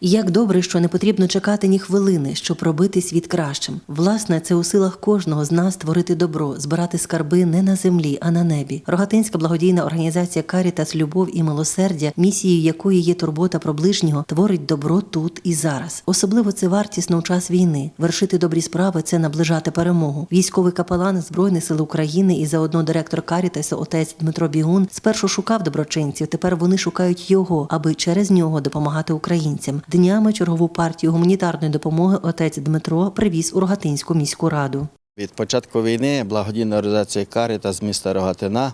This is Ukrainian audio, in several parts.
Як добре, що не потрібно чекати ні хвилини, щоб робити світ кращим. Власне, це у силах кожного з нас творити добро, збирати скарби не на землі, а на небі. Рогатинська благодійна організація Карітас Любов і милосердя, місією якої є турбота про ближнього, творить добро тут і зараз. Особливо це вартісно у час війни. Вершити добрі справи це наближати перемогу. Військовий капелан Збройних сил України і заодно директор Карітасу отець Дмитро Бігун спершу шукав доброчинців. Тепер вони шукають його, аби через нього допомагати українцям. Днями чергову партію гуманітарної допомоги отець Дмитро привіз у Рогатинську міську раду. Від початку війни благодійна організація Каріта з міста Рогатина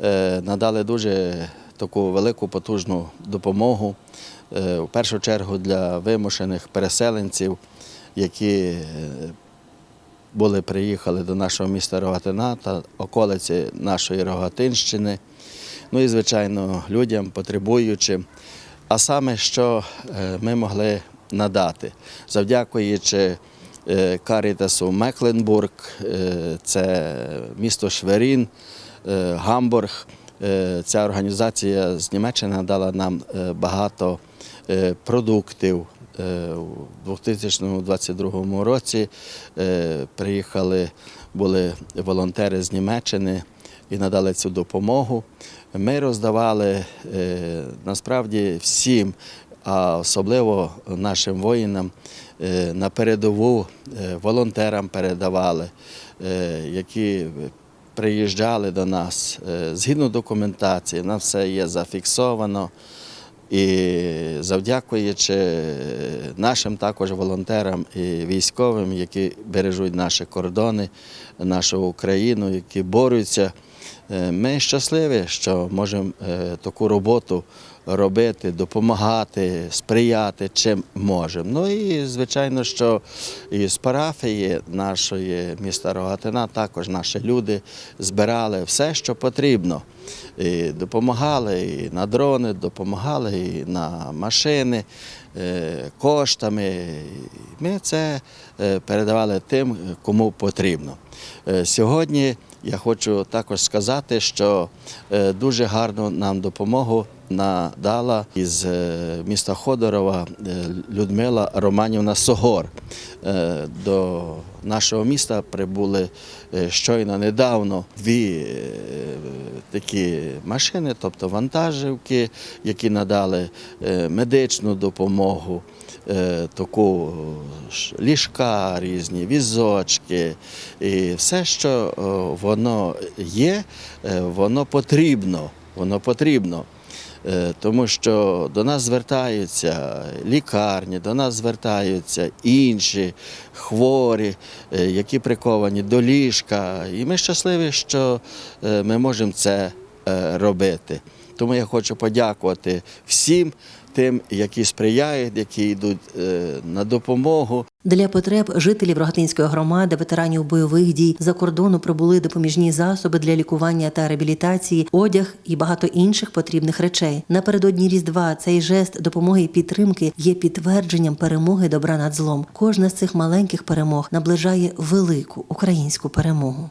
е, надали дуже таку велику потужну допомогу, е, в першу чергу для вимушених переселенців, які е, були приїхали до нашого міста Рогатина та околиці нашої Рогатинщини. Ну і, звичайно, людям потребуючим. А саме, що е, ми могли надати, завдякуючи е, Карітасу Мекленбург, е, це місто Шверін, Гамбург. Ця організація з Німеччини дала нам багато продуктів. У 2022 році приїхали, були волонтери з Німеччини і надали цю допомогу. Ми роздавали е, насправді всім, а особливо нашим воїнам е, на передову е, волонтерам передавали, які приїжджали до нас згідно документації, на все є зафіксовано. І завдякуючи нашим також волонтерам і військовим, які бережуть наші кордони, нашу Україну, які борються, е, ми щасливі, що можемо е, таку роботу робити, допомагати, сприяти чим можемо. Ну і звичайно, що і з парафії нашої міста Рогатина також наші люди збирали все, що потрібно. І допомагали і на дрони, допомагали і на машини е, коштами. Ми це е, передавали тим, кому потрібно. Е, Сьогодні я хочу також сказати, що дуже гарну нам допомогу надала із е, міста Ходорова е, Людмила Романівна Согор. Е, До нашого міста прибули щойно недавно дві такі машини, тобто вантажівки, які надали медичну допомогу, таку ліжка різні, візочки. І все, що воно є, воно потрібно. Воно потрібно. Е, Тому що до нас звертаються лікарні, до нас звертаються інші хворі, е, які приковані до ліжка. І ми щасливі, що е, ми можемо це робити. Тому я хочу подякувати всім тим, які сприяють, які йдуть е, на допомогу. Для потреб жителів Рогатинської громади, ветеранів бойових дій за кордону прибули допоміжні засоби для лікування та реабілітації, одяг і багато інших потрібних речей. Напередодні Різдва цей жест допомоги і підтримки є підтвердженням перемоги добра над злом. Кожна з цих маленьких перемог наближає велику українську перемогу.